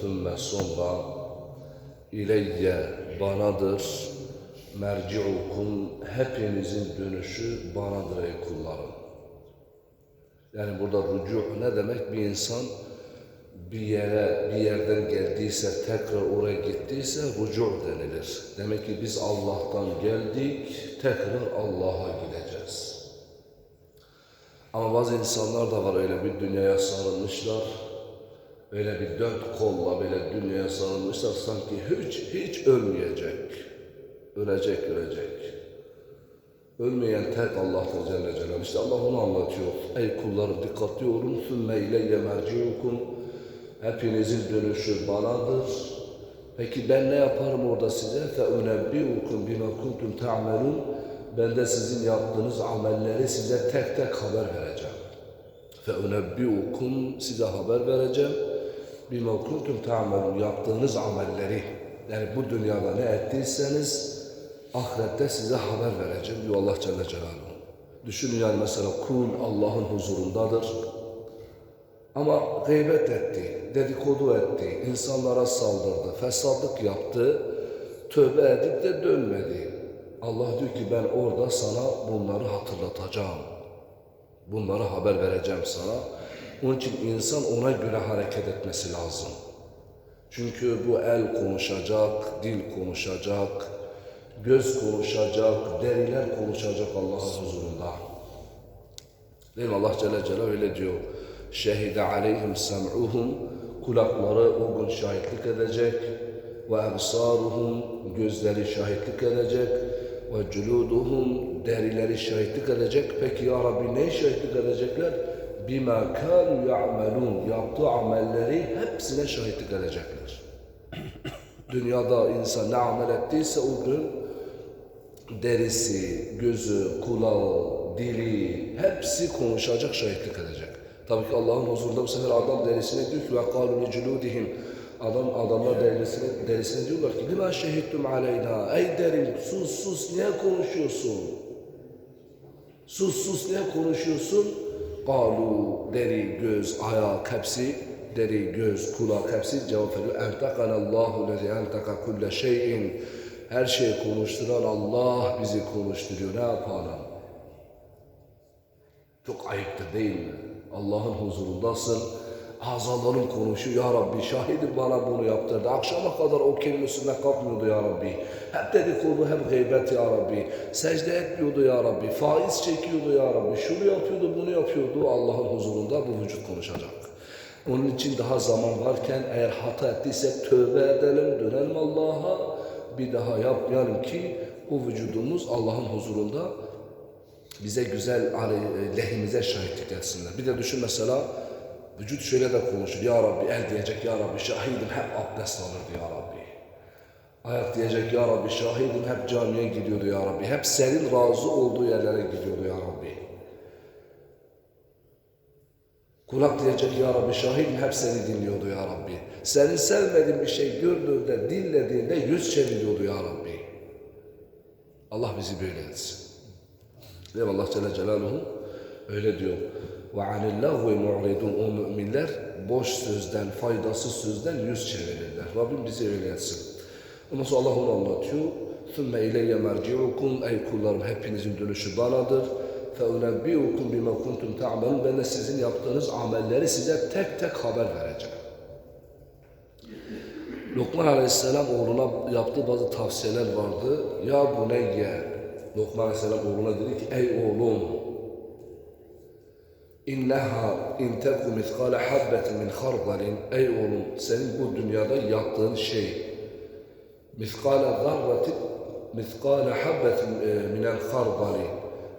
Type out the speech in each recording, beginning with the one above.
sümme sonra ileyye banadır merciukum hepinizin dönüşü banadır ey kullarım. Yani burada rücu ne demek? Bir insan bir yere, bir yerden geldiyse, tekrar oraya gittiyse rücu denilir. Demek ki biz Allah'tan geldik, tekrar Allah'a gideceğiz. Ama bazı insanlar da var öyle bir dünyaya sarılmışlar böyle bir dört kolla böyle dünyaya sarılmışlar sanki hiç hiç ölmeyecek. Ölecek, ölecek. Ölmeyen tek Allah'tır Celle Celaluhu. İşte Allah onu anlatıyor. Ey kullarım dikkatli olun. Sümme ileyye merciukum. Hepinizin dönüşü banadır. Peki ben ne yaparım orada size? Fe unebbiukum bima kuntum ta'melun. Ben de sizin yaptığınız amelleri size tek tek haber vereceğim. Fe unebbiukum size haber vereceğim. بِمَا كُنْتُمْ تَعْمَلُونَ Yaptığınız amelleri. Yani bu dünyada ne ettiyseniz ahirette size haber vereceğim diyor Allah Celle Celaluhu. Düşünün yani mesela kul Allah'ın huzurundadır. Ama gıybet etti, dedikodu etti, insanlara saldırdı, fesatlık yaptı, tövbe edip de dönmedi. Allah diyor ki ben orada sana bunları hatırlatacağım. Bunları haber vereceğim sana. Onun için insan ona göre hareket etmesi lazım. Çünkü bu el konuşacak, dil konuşacak, göz konuşacak, deriler konuşacak Allah'ın huzurunda. Değil mi? Allah Celle Celaluhu öyle diyor. Şehide aleyhim sem'uhum kulakları o gün şahitlik edecek ve ebsaruhum gözleri şahitlik edecek ve culuduhum derileri şahitlik edecek. Peki ya Rabbi ne şahitlik edecekler? Bima kanu ya'melun yaptığı amelleri hepsine şahitlik edecekler. Dünyada insan ne amel ettiyse o gün derisi, gözü, kulağı, dili hepsi konuşacak, şahitlik edecek. Tabii ki Allah'ın huzurunda bu sefer adam derisine diyor ki ve قَالُوا لِجُلُودِهِمْ Adam, adamlar derisine, derisine diyorlar ki لِمَا شَهِدْتُمْ عَلَيْنَا Ey derin sus sus niye konuşuyorsun? Sus sus niye konuşuyorsun? Kalu deri, göz, ayak hepsi, deri, göz, kulak hepsi cevap veriyor. Entekanallahu lezi enteka kulle şeyin. Her şeyi konuşturan Allah bizi konuşturuyor. Ne yapalım? Çok ayıptır değil mi? Allah'ın huzurundasın. Azaların konuşuyor. Ya Rabbi şahidim bana bunu yaptırdı. Akşama kadar o kelimesine kalkmıyordu ya Rabbi. Hep dedikodu hep gıybet ya Rabbi. Secde etmiyordu ya Rabbi. Faiz çekiyordu ya Rabbi. Şunu yapıyordu bunu yapıyordu. Allah'ın huzurunda bu vücut konuşacak. Onun için daha zaman varken eğer hata ettiysek tövbe edelim, dönelim Allah'a. Bir daha yapmayalım ki bu vücudumuz Allah'ın huzurunda bize güzel lehimize şahitlik etsinler. Bir de düşün mesela vücut şöyle de konuşur. Ya Rabbi el diyecek ya Rabbi şahidim hep abdest alırdı ya Rabbi. Ayak diyecek ya Rabbi şahidim hep camiye gidiyordu ya Rabbi. Hep senin razı olduğu yerlere gidiyordu ya Rabbi. Kulak diyecek ya Rabbi şahidim hep seni dinliyordu ya Rabbi. Senin sevmediğin bir şey gördüğünde, dinlediğinde yüz çeviriyordu ya Rabbi. Allah bizi böyle etsin. Mi? Allah Celle Celaluhu öyle diyor Ve anillahü mu'ridun o müminler boş sözden, faydasız sözden yüz çevirirler. Rabbim bizi öyle etsin. Ondan sonra Allah onu anlatıyor. ثُمَّ اِلَيَّ مَرْجِعُكُمْ Ey kullarım hepinizin dönüşü banadır. فَاُنَبِّئُكُمْ بِمَا كُنْتُمْ تَعْمَلُونَ Ben de sizin yaptığınız amelleri size tek tek haber vereceğim. Lokman Aleyhisselam oğluna yaptığı bazı tavsiyeler vardı. Ya buneyye, Lokman Aleyhisselam oğluna dedi ki, ey oğlum, İnneha in teku miskale habbetin min hardalin. Ey oğlum, senin bu dünyada yaptığın şey, miskale zarratin, miskale habbetin e, minel hardali.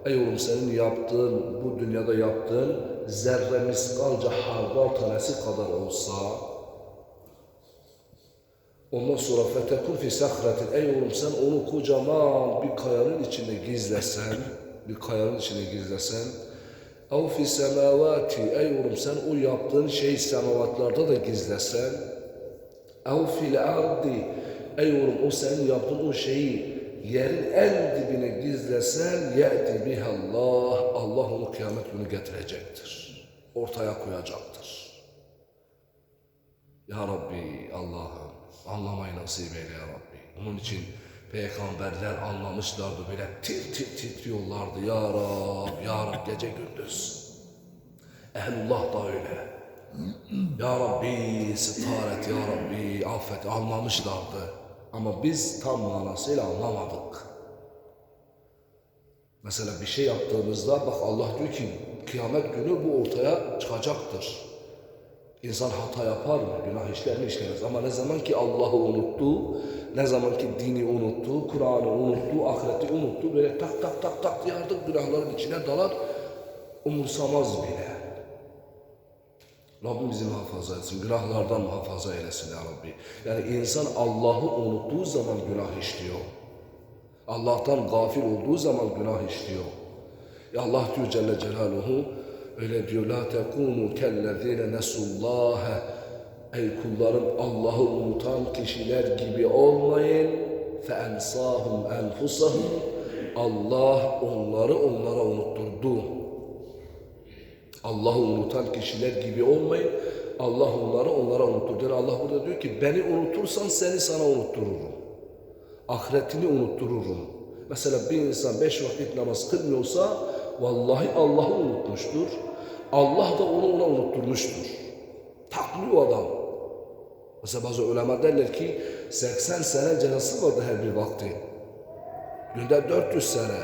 Ey oğlum senin yaptığın, bu dünyada yaptığın zerre miskalca hardal tanesi kadar olsa, Ondan sonra fetekun fi sahratin. Ey oğlum sen onu kocaman bir kayanın içinde gizlesen, bir kayanın içinde gizlesen, ev fi semavati. Ey oğlum sen o yaptığın şeyi semavatlarda da gizlesen, ev fil ardi. Ey oğlum o senin yaptığın o şeyi yerin en dibine gizlesen, ye'ti bihallah. Allah onu kıyamet günü getirecektir. Ortaya koyacaktır. Ya Rabbi Allah'ım anlamayı nasip eyle ya Rabbi. Onun için peygamberler anlamışlardı böyle tir tir titriyorlardı. Ya Rab, Ya Rab gece gündüz. Ehlullah da öyle. Ya Rabbi sitaret, Ya Rabbi affet anlamışlardı. Ama biz tam manasıyla anlamadık. Mesela bir şey yaptığımızda bak Allah diyor ki kıyamet günü bu ortaya çıkacaktır. İnsan hata yapar mı? Günah işler mi işlemez. Ama ne zaman ki Allah'ı unuttu, ne zaman ki dini unuttu, Kur'an'ı unuttu, ahireti unuttu, böyle tak tak tak tak diye artık günahların içine dalar, umursamaz bile. Rabbim bizi muhafaza etsin, günahlardan muhafaza eylesin ya Rabbi. Yani insan Allah'ı unuttuğu zaman günah işliyor. Allah'tan gafil olduğu zaman günah işliyor. Ya Allah diyor Celle Celaluhu öyle diyor la tekunu kellezine nesullaha Ey kullarım Allah'ı unutan kişiler gibi olmayın fe ensahum enfusahum Allah onları onlara unutturdu. Allah'ı unutan kişiler gibi olmayın. Allah onları onlara unutturdu. Yani Allah burada diyor ki beni unutursan seni sana unuttururum ahiretini unuttururum. Mesela bir insan beş vakit namaz kılmıyorsa vallahi Allah'ı unutmuştur. Allah da onu ona unutturmuştur. Taklıyor adam. Mesela bazı ulema derler ki 80 sene cenazesi vardı her bir vakti. Günde 400 sene.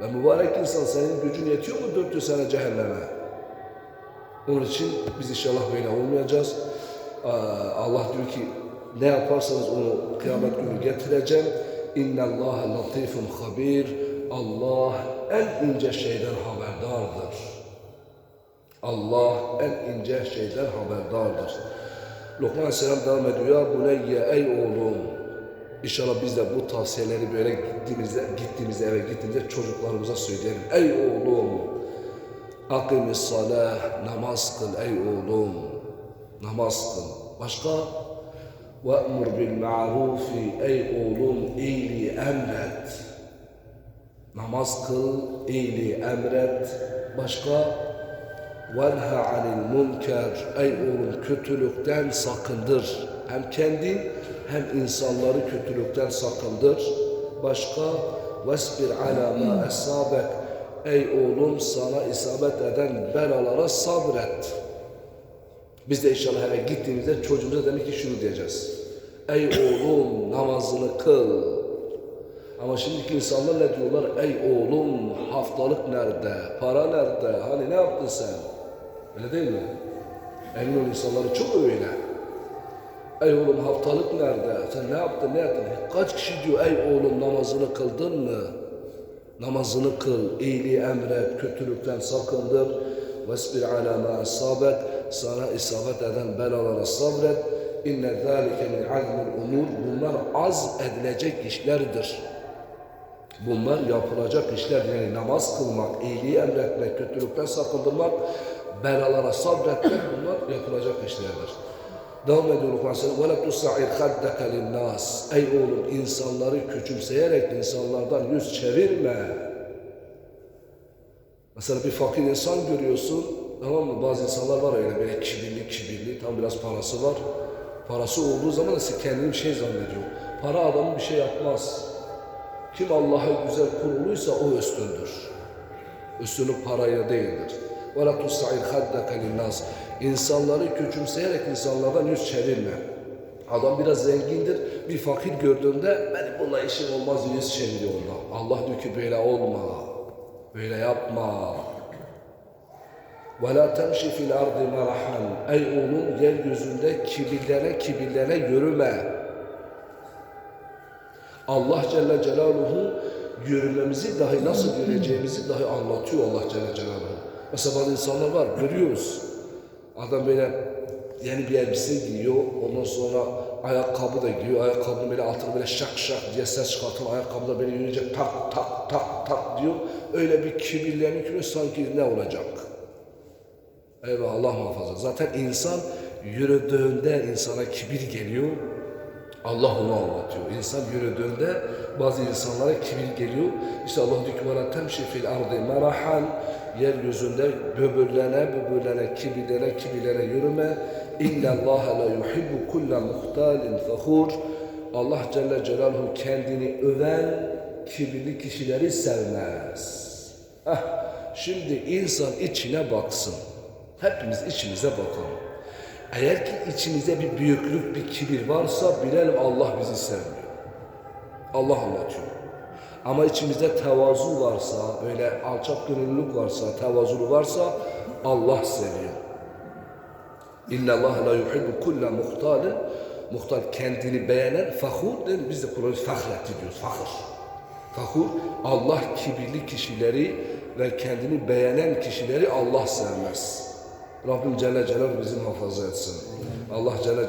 Ve mübarek insan senin gücün yetiyor mu 400 sene cehenneme? Onun için biz inşallah böyle olmayacağız. Allah diyor ki ne yaparsanız onu kıyamet günü getireceğim. İnne Allah latifun habir. Allah en ince şeyden haberdardır. Allah en ince şeyden haberdardır. Lokman Aleyhisselam devam ediyor. Ya bu buneyye ey oğlum. İnşallah biz de bu tavsiyeleri böyle gittiğimizde, gittiğimizde eve gittiğimizde çocuklarımıza söyleyelim. Ey oğlum. Akimis salah. Namaz kıl ey oğlum. Namaz kıl. Başka? Ve emr bil ma'rufi ey oğlum iyiliği emret. Namaz kıl, iyiliği emret. Başka? وَنْهَ عَنِ الْمُنْكَرِ Ey oğlum kötülükten sakındır. Hem kendin hem insanları kötülükten sakındır. Başka? وَاسْبِرْ عَلَى مَا أَصَابَكَ Ey oğlum sana isabet eden belalara sabret. Biz de inşallah eve gittiğimizde çocuğumuza demek ki şunu diyeceğiz. Ey oğlum namazını kıl. Ama şimdiki insanlar ne diyorlar? Ey oğlum haftalık nerede? Para nerede? Hani ne yaptın sen? Öyle değil mi? Emin ol insanları çok öyle. Ey oğlum haftalık nerede? Sen ne yaptın? Ne yaptın? Kaç kişi diyor ey oğlum namazını kıldın mı? Namazını kıl, iyiliği emret, kötülükten sakındır. Vesbir ala ma asabek. Sana isabet eden belalara sabret. İnne zâlike min azmil umur. Bunlar az edilecek işlerdir. Bunlar yapılacak işler. Yani namaz kılmak, iyiliği emretmek, kötülükten sakındırmak, belalara sabretmek bunlar yapılacak işlerdir. Devam ediyor Lokman Aleyhisselam. وَلَا تُسَعِرْ خَدَّكَ لِلنَّاسِ Ey oğlum insanları küçümseyerek insanlardan yüz çevirme. Mesela bir fakir insan görüyorsun, tamam mı? Bazı insanlar var öyle böyle kibirli kibirli, tam biraz parası var. Parası olduğu zaman da kendini bir şey zannediyor. Para adamı bir şey yapmaz. Kim Allah'a güzel kuruluysa o üstündür. Üstünlük parayla değildir. وَلَا تُسْتَعِرْ خَدَّكَ لِلنَّاسِ İnsanları küçümseyerek insanlardan yüz çevirme. Adam biraz zengindir. Bir fakir gördüğünde benim bununla işim olmaz yüz çeviriyor ondan. Allah diyor ki böyle olma. Böyle yapma. وَلَا تَمْشِ فِي الْاَرْضِ مَرَحًا Ey oğlum yeryüzünde kibirlere kibirlere yürüme. Allah Celle Celaluhu yürümemizi dahi nasıl yürüyeceğimizi dahi anlatıyor Allah Celle Celaluhu. Mesela bazı insanlar var görüyoruz. Adam böyle yeni bir elbise giyiyor. Ondan sonra ayakkabı da giyiyor. Ayakkabının böyle altına böyle şak şak diye ses çıkartan ayakkabı da böyle yürüyecek tak tak tak tak diyor. Öyle bir kibirleniyor ki sanki ne olacak? Eyvah Allah muhafaza. Zaten insan yürüdüğünde insana kibir geliyor. Allah onu anlatıyor. İnsan yürüdüğünde bazı insanlara kibir geliyor. İşte Allah diyor ki bana temşi fil ardı merahan yeryüzünde böbürlene böbürlene kibirlere kibirlere yürüme İnne Allah la yuhibbu kulle muhtalin fahur. Allah Celle Celaluhu kendini öven kibirli kişileri sevmez. Heh, şimdi insan içine baksın. Hepimiz içimize bakalım. Eğer ki içinizde bir büyüklük, bir kibir varsa bilelim Allah bizi sevmiyor. Allah anlatıyor. Ama içimizde tevazu varsa, böyle alçak gönüllülük varsa, tevazulu varsa Allah seviyor. İnne Allah la yuhibbu kulle muhtalin muhtal kendini beğenen fahur değil? Biz de Kur'an'ı fahretti diyoruz. Fahır. Fahur Allah kibirli kişileri ve kendini beğenen kişileri Allah sevmez. Rabbim Celle Celaluhu bizi muhafaza etsin. Allah Celle Celaluhu